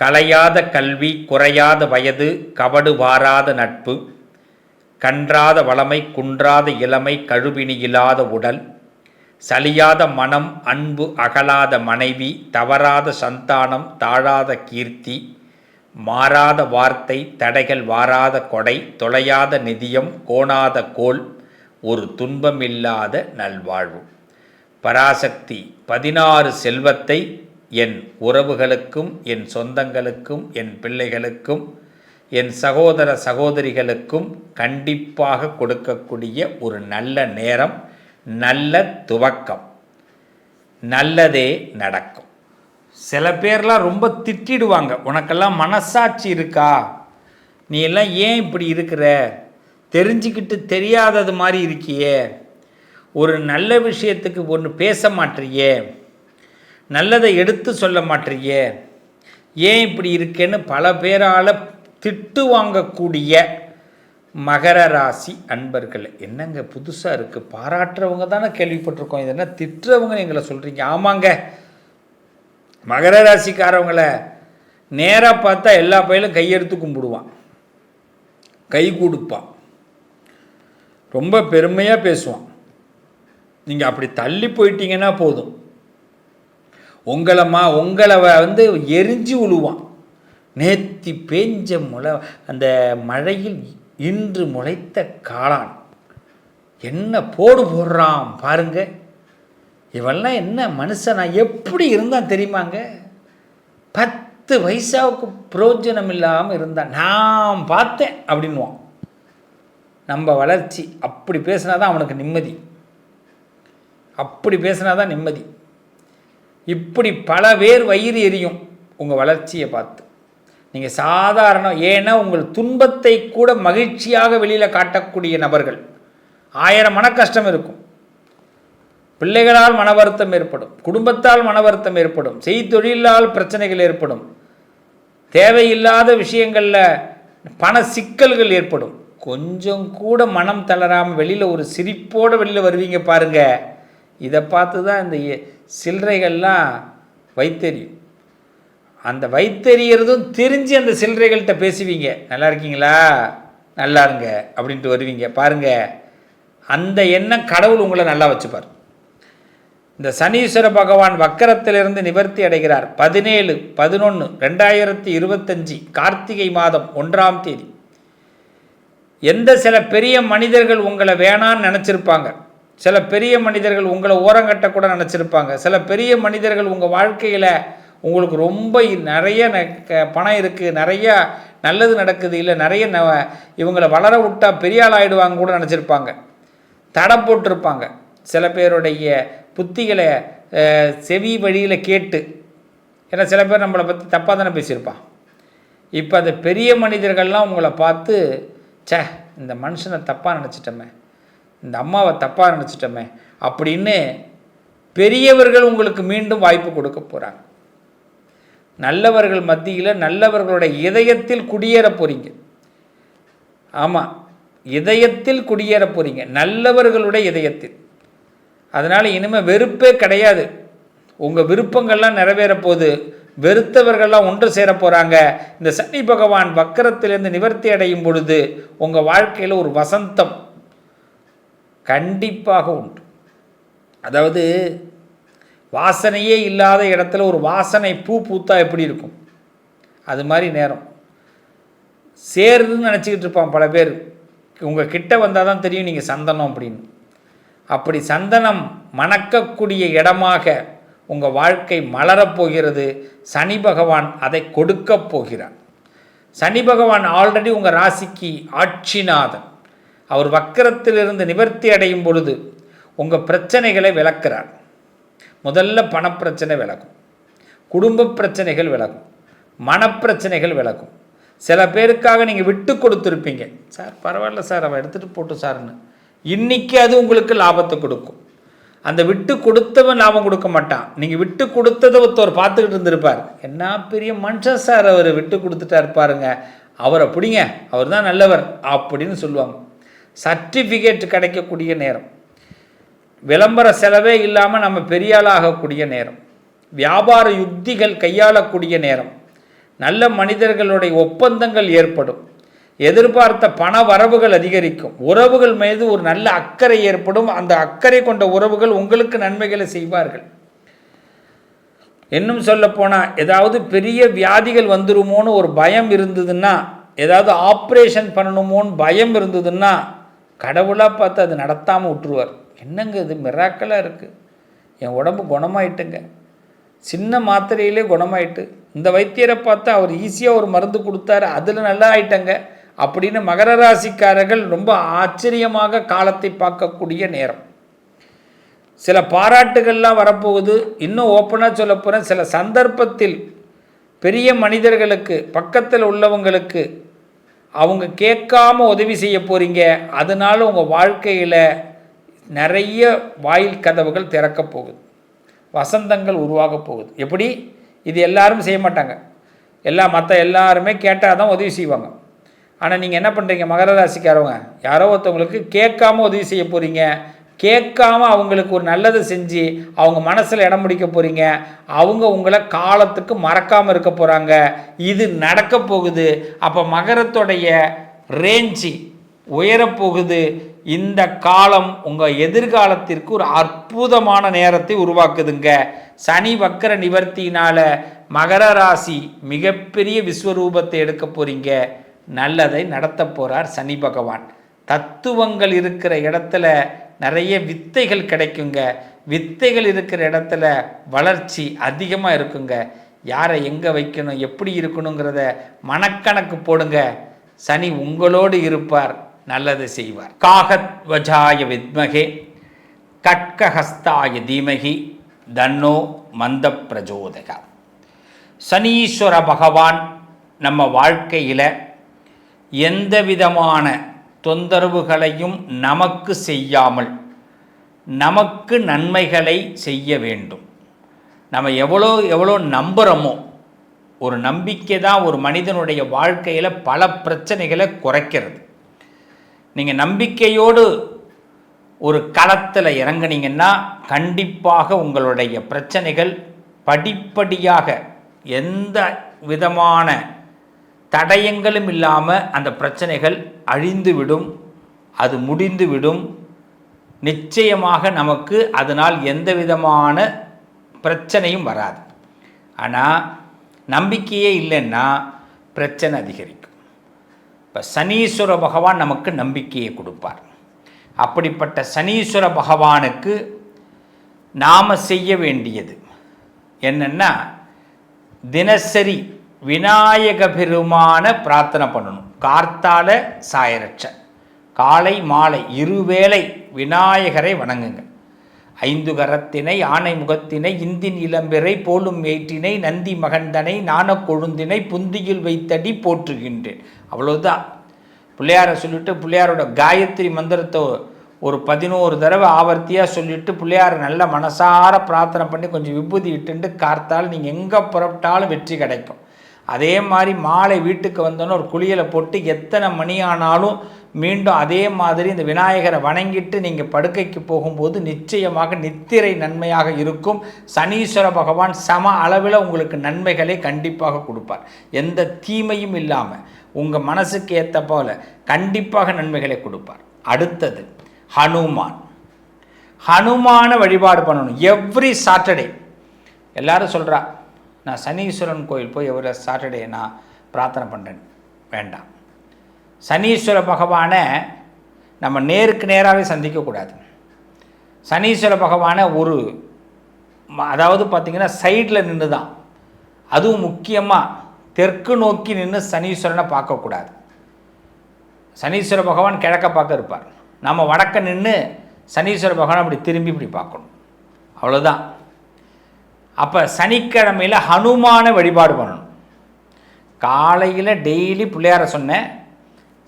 கலையாத கல்வி குறையாத வயது கவடு வாராத நட்பு கன்றாத வளமை குன்றாத இளமை கழுவினியில்லாத உடல் சலியாத மனம் அன்பு அகலாத மனைவி தவறாத சந்தானம் தாழாத கீர்த்தி மாறாத வார்த்தை தடைகள் வாராத கொடை தொலையாத நிதியம் கோணாத கோல் ஒரு துன்பமில்லாத நல்வாழ்வு. பராசக்தி பதினாறு செல்வத்தை என் உறவுகளுக்கும் என் சொந்தங்களுக்கும் என் பிள்ளைகளுக்கும் என் சகோதர சகோதரிகளுக்கும் கண்டிப்பாக கொடுக்கக்கூடிய ஒரு நல்ல நேரம் நல்ல துவக்கம். நல்லதே நடக்கும். சில பேர்லாம் ரொம்ப திட்டிடுவாங்க. உனக்கெல்லாம் மனசாட்சி இருக்கா? நீ எல்லாம் ஏன் இப்படி இருக்கிற? தெரிஞ்சுக்கிட்டு தெரியாதது மாதிரி இருக்கியே. ஒரு நல்ல விஷயத்துக்கு ஒன்று பேச மாட்றியே நல்லதை எடுத்து சொல்ல மாட்றியே ஏன் இப்படி இருக்கேன்னு பல பேரால் திட்டு வாங்கக்கூடிய மகர ராசி அன்பர்கள் என்னங்க புதுசாக இருக்குது பாராட்டுறவங்க தானே கேள்விப்பட்டிருக்கோம். இது என்ன திட்டுறவங்க எங்களை சொல்கிறீங்க ஆமாங்க. மகர ராசிக்காரவங்கள நேராக பார்த்தா எல்லா பயிலும் கையெடுத்து கும்பிடுவான். கை கொடுப்பான். ரொம்ப பெருமையாக பேசுவான். நீங்கள் அப்படி தள்ளி போயிட்டீங்கன்னா போதும். உங்களம்மா உங்களை வந்து எரிஞ்சு உழுவான். நேத்தி பேஞ்ச முளை அந்த மழையில் இன்று முளைத்த காளான். என்ன போடு போடுறான் பாருங்க. இவெல்லாம் என்ன மனுஷனா எப்படி இருந்தான் தெரியுமாங்க? பத்து வயசாவுக்கு பிரயோஜனம் இல்லாமல் இருந்தான். நான் பார்த்தேன் அப்படின்வான் நம்ம வளர்ச்சி அப்படி பேசினா தான் அவனுக்கு நிம்மதி. அப்படி பேசினா தான் நிம்மதி. இப்படி பல பேர் வயிறு எரியும் உங்கள் வளர்ச்சியை பார்த்து. நீங்கள் சாதாரணம் ஏன்னா உங்கள் துன்பத்தை கூட மகிழ்ச்சியாக வெளியில் காட்டக்கூடிய நபர்கள். ஆயிரம் மன கஷ்டம் இருக்கும். பிள்ளைகளால் மன வருத்தம் ஏற்படும். குடும்பத்தால் மன வருத்தம் ஏற்படும். செய்தொழிலால் பிரச்சனைகள் ஏற்படும். தேவையில்லாத விஷயங்களில் பண சிக்கல்கள் ஏற்படும். கொஞ்சம் கூட மனம் தளராமல் வெளியில் ஒரு சிரிப்போடு வெளியில் வருவீங்க பாருங்கள் இதை பார்த்து தான் இந்த எ- சில்லறைகள்லாம் வைத்தெறியும் அந்த வைத்தெறியறதும் தெரிஞ்சு அந்த சில்லறைகள்கிட்ட பேசுவீங்க. நல்லா இருக்கீங்களா? நல்லா இருங்க அப்படின்ட்டு வருவீங்க. பாருங்க அந்த எண்ணம் கடவுள் உங்களை நல்லா வச்சுப்பார். இந்த சனீஸ்வர பகவான் வக்கரத்திலிருந்து நிவர்த்தி அடைகிறார். பதினேழு பதினொன்று ரெண்டாயிரத்தி இருபத்தஞ்சி கார்த்திகை மாதம் ஒன்றாம் தேதி. எந்த சில பெரிய மனிதர்கள் உங்களை வேணான்னு நினச்சிருப்பாங்க. சில பெரிய மனிதர்கள் உங்களை ஓரங்கட்ட கூட நினச்சிருப்பாங்க. சில பெரிய மனிதர்கள் உங்கள் வாழ்க்கையில் உங்களுக்கு ரொம்ப நிறைய ந- க- பணம் இருக்குது நிறைய நல்லது நடக்குது இல்லை நிறைய ந இவங்களை வளர விட்டா பெரிய ஆள் ஆகிடுவாங்க கூட நினச்சிருப்பாங்க. தடை போட்டிருப்பாங்க. சில பேருடைய புத்திகளை செவி வழியில் கேட்டு ஏன்னா சில பேர் நம்மளை பற்றி தப்பாக தானே பேசியிருப்பான். இப்போ அந்த பெரிய மனிதர்கள்லாம் உங்களை பார்த்து ச்சே இந்த மனுஷனை தப்பாக நினச்சிட்டோமே. இந்த அம்மாவை தப்பாக நினச்சிட்டோமே அப்படின்னு பெரியவர்கள் உங்களுக்கு மீண்டும் வாய்ப்பு கொடுக்க போகிறாங்க நல்லவர்கள் மத்தியில் நல்லவர்களுடைய இதயத்தில் குடியேற போகிறீங்க ஆமாம் இதயத்தில் குடியேற போகிறீங்க நல்லவர்களுடைய இதயத்தில். அதனால் இனிமேல் வெறுப்பே கிடையாது. உங்கள் விருப்பங்கள்லாம் நிறைவேற போகுது வெறுத்தவர்கள்லாம் ஒன்று சேர போகிறாங்க இந்த சனி பகவான் வக்கரத்திலேருந்து நிவர்த்தி அடையும் பொழுது உங்கள் வாழ்க்கையில் ஒரு வசந்தம். கண்டிப்பாக உண்டு. அதாவது வாசனையே இல்லாத இடத்துல ஒரு வாசனை பூ பூத்தா எப்படி இருக்கும்? அது மாதிரி நேரம். சேருதுன்னு நினச்சிக்கிட்டு இருப்பான் பல பேர். உங்கள் கிட்ட வந்தால் தான் தெரியும் நீங்கள் சந்தனம் அப்படின்னு. அப்படி சந்தனம் மணக்கக்கூடிய இடமாக உங்கள் வாழ்க்கை மலரப் போகிறது. சனி பகவான் அதை கொடுக்கப் போகிறான் சனி பகவான் ஆல்ரெடி உங்கள் ராசிக்கு ஆட்சிநாதன். அவர் வக்கரத்திலிருந்து நிவர்த்தி அடையும் பொழுது உங்கள் பிரச்சனைகளை விளக்குறார். முதல்ல பணப்பிரச்சனை விளக்கும். குடும்ப பிரச்சனைகள் விலகும் மனப்பிரச்சனைகள் விலகும் சில பேருக்காக நீங்கள் விட்டு கொடுத்துருப்பீங்க. சார் பரவாயில்ல சார் அவன் எடுத்துகிட்டு போட்டு சார்னு. இன்னைக்கு அது உங்களுக்கு லாபத்தை கொடுக்கும். அந்த விட்டு கொடுத்தவன் லாபம் கொடுக்க மாட்டான். நீங்கள் விட்டு கொடுத்ததை ஒருத்தவர் பார்த்துக்கிட்டு இருந்திருப்பார். என்ன பெரிய மனுஷன் சார் அவர் விட்டு கொடுத்துட்டாரு பாருங்க. அவரை பிடிங்க. அவர் தான் நல்லவர். அப்படின்னு சொல்லுவாங்க. சர்டிஃபிகேட் கிடைக்கக்கூடிய நேரம். விளம்பர செலவே இல்லாமல் நம்ம பெரியாளாகக்கூடிய நேரம். வியாபார யுக்திகள் கையாளக்கூடிய நேரம். நல்ல மனிதர்களுடைய ஒப்பந்தங்கள் ஏற்படும். எதிர்பார்த்த பண வரவுகள் அதிகரிக்கும். உறவுகள் மீது ஒரு நல்ல அக்கறை ஏற்படும். அந்த அக்கறை கொண்ட உறவுகள் உங்களுக்கு நன்மைகளை செய்வார்கள். இன்னும் சொல்லப்போனால் ஏதாவது பெரிய வியாதிகள் வந்துருமோன்னு ஒரு பயம் இருந்ததுன்னா ஏதாவது ஆப்ரேஷன் பண்ணணுமோன்னு பயம் இருந்ததுன்னா கடவுளாக பார்த்து அது நடத்தாமல் விட்டுருவார். என்னங்க இது? மிராக்கலாக இருக்குது என் உடம்பு குணமாயிட்டுங்க. சின்ன மாத்திரையிலே குணமாயிட்டு. இந்த வைத்தியரை பார்த்தா அவர் ஈஸியாக ஒரு மருந்து கொடுத்தாரு. அதில் நல்லா ஆயிட்டங்க. அப்படின்னு மகர ராசிக்காரர்கள் ரொம்ப ஆச்சரியமாக காலத்தை பார்க்கக்கூடிய நேரம். சில பாராட்டுகள்லாம் வரப்போகுது. இன்னும் ஓப்பனாக சொல்ல போகிறேன் சில சந்தர்ப்பத்தில் பெரிய மனிதர்களுக்கு பக்கத்தில் உள்ளவங்களுக்கு அவங்க கேட்காம உதவி செய்ய போகிறீங்க அதனால உங்கள் வாழ்க்கையில் நிறைய வாயில் கதவுகள் திறக்க போகுது. வசந்தங்கள் உருவாக போகுது. எப்படி? இது எல்லாரும் செய்ய மாட்டாங்க. எல்லா மற்ற எல்லாருமே கேட்டால் தான் உதவி செய்வாங்க. ஆனால் நீங்கள் என்ன பண்ணுறீங்க மகர ராசிக்காரவங்க. யாரோ ஒருத்தவங்களுக்கு கேட்காம உதவி செய்ய போகிறீங்க கேட்காம அவங்களுக்கு ஒரு நல்லதை செஞ்சு அவங்க மனசில் இடம் பிடிக்க போகிறீங்க அவங்க உங்களை காலத்துக்கு மறக்காமல் இருக்க போகிறாங்க இது நடக்க போகுது. அப்போ மகரத்துடைய ரேஞ்சு உயரப்போகுது இந்த காலம் உங்கள் எதிர்காலத்திற்கு ஒரு அற்புதமான நேரத்தை உருவாக்குதுங்க. சனி வக்கர நிவர்த்தியினால் மகர ராசி மிகப்பெரிய விஸ்வரூபத்தை எடுக்க போகிறீங்க நல்லதை நடத்த போகிறார் சனி பகவான். தத்துவங்கள் இருக்கிற இடத்துல நிறைய வித்தைகள் கிடைக்குங்க. வித்தைகள் இருக்கிற இடத்துல வளர்ச்சி அதிகமாக இருக்குங்க. யாரை எங்கே வைக்கணும் எப்படி இருக்கணுங்கிறத மனக்கணக்கு போடுங்க. சனி உங்களோடு இருப்பார் நல்லது செய்வார். காகத்வஜாய வித்மகே கட்கஹஸ்தாய தீமகி தன்னோ மந்த பிரஜோதகா சனீஸ்வர பகவான் நம்ம வாழ்க்கையில் எந்த விதமான தொந்தரவுகளையும் நமக்கு செய்யாமல் நமக்கு நன்மைகளை செய்ய வேண்டும். நம்ம எவ்வளோ எவ்வளோ நம்புகிறோமோ ஒரு நம்பிக்கை தான் ஒரு மனிதனுடைய வாழ்க்கையில் பல பிரச்சனைகளை குறைக்கிறது. நீங்கள் நம்பிக்கையோடு ஒரு களத்தில் இறங்குனீங்கன்னா கண்டிப்பாக உங்களுடைய பிரச்சனைகள் படிப்படியாக எந்த விதமான தடயங்களும் இல்லாமல் அந்த பிரச்சனைகள் அழிந்துவிடும் அது முடிந்துவிடும். நிச்சயமாக நமக்கு அதனால் எந்த விதமான பிரச்சனையும் வராது. ஆனால் நம்பிக்கையே இல்லைன்னா பிரச்சனை அதிகரிக்கும். இப்போ சனீஸ்வர பகவான் நமக்கு நம்பிக்கையை கொடுப்பார். அப்படிப்பட்ட சனீஸ்வர பகவானுக்கு நாம் செய்ய வேண்டியது என்னென்னா தினசரி விநாயக பெருமான பிரார்த்தனை பண்ணணும். கார்த்தால சாயரட்ச. காலை மாலை இருவேளை விநாயகரை வணங்குங்க. ஐந்து கரத்தினை ஆனை முகத்தினை இந்தின் இளம்பிறை போலும் ஏற்றினை நந்தி மகந்தனை நாண கொழுந்தினை புந்தியில் வைத்தடி போற்றுகின்றேன். அவ்வளோதான் பிள்ளையாரை சொல்லிட்டு பிள்ளையாரோட காயத்ரி மந்திரத்தை ஒரு பதினோரு தடவை ஆவர்த்தியாக சொல்லிவிட்டு பிள்ளையார் நல்ல மனசார பிரார்த்தனை பண்ணி கொஞ்சம் விபூதி இட்டுண்டு கார்த்தால் நீங்கள் எங்கே புறப்பட்டாலும் வெற்றி கிடைக்கும். அதே மாதிரி மாலை வீட்டுக்கு வந்தோன்னே ஒரு குளியலை போட்டு எத்தனை மணி ஆனாலும் மீண்டும் அதே மாதிரி இந்த விநாயகரை வணங்கிட்டு நீங்கள் படுக்கைக்கு போகும்போது நிச்சயமாக நித்திரை நன்மையாக இருக்கும். சனீஸ்வர பகவான் சம அளவில் உங்களுக்கு நன்மைகளை கண்டிப்பாக கொடுப்பார். எந்த தீமையும் இல்லாமல் உங்கள் மனசுக்கு ஏற்ற போல கண்டிப்பாக நன்மைகளை கொடுப்பார். அடுத்தது ஹனுமான். ஹனுமான வழிபாடு பண்ணணும். Every Saturday. எல்லாரும் சொல்கிறா நான் சனீஸ்வரன் கோயில் போய் எவ்வளோ சாட்டர்டே நான் பிரார்த்தனை பண்ணுறேன். வேண்டாம். சனீஸ்வர பகவானை நம்ம நேருக்கு நேராகவே சந்திக்கக்கூடாது. சனீஸ்வர பகவானை ஒரு அதாவது பார்த்திங்கன்னா சைடில் நின்று தான். அதுவும் முக்கியமாக தெற்கு நோக்கி நின்று சனீஸ்வரனை பார்க்கக்கூடாது. சனீஸ்வர பகவான் கிழக்க பார்க்க இருப்பார். நம்ம வடக்க நின்று சனீஸ்வர பகவான் அப்படி திரும்பி இப்படி பார்க்கணும். அவ்வளோதான் அப்போ சனிக்கிழமையில் ஹனுமான வழிபாடு பண்ணணும். காலையில் டெய்லி பிள்ளையார சொன்னேன்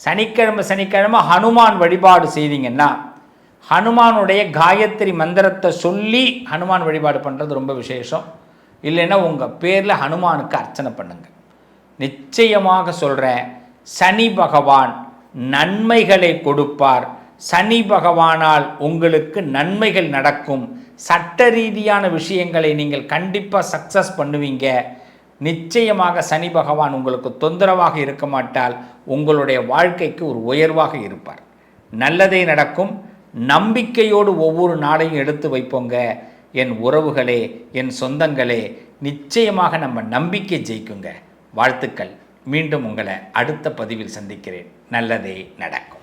சனிக்கிழமை சனிக்கிழமை ஹனுமான் வழிபாடு செய்தீங்கன்னா ஹனுமானுடைய காயத்ரி மந்திரத்தை சொல்லி ஹனுமான் வழிபாடு பண்ணுறது ரொம்ப விசேஷம். இல்லைன்னா உங்கள் பேரில் ஹனுமானுக்கு அர்ச்சனை பண்ணுங்கள் நிச்சயமாக சொல்கிறேன் சனி பகவான் நன்மைகளை கொடுப்பார். சனி பகவானால் உங்களுக்கு நன்மைகள் நடக்கும். சட்ட ரீதியான விஷயங்களை நீங்கள் கண்டிப்பாக சக்ஸஸ் பண்ணுவீங்க. நிச்சயமாக சனி பகவான் உங்களுக்கு தொந்தரவாக இருக்க மாட்டால் உங்களுடைய வாழ்க்கைக்கு ஒரு உயர்வாக இருப்பார். நல்லதே நடக்கும். நம்பிக்கையோடு ஒவ்வொரு நாளையும் எடுத்து வைப்போங்க. என் உறவுகளே என் சொந்தங்களே நிச்சயமாக நம்ம நம்பிக்கை ஜெயிக்குங்க. வாழ்த்துக்கள். மீண்டும் உங்களை அடுத்த பதிவில் சந்திக்கிறேன். நல்லதே நடக்கும்.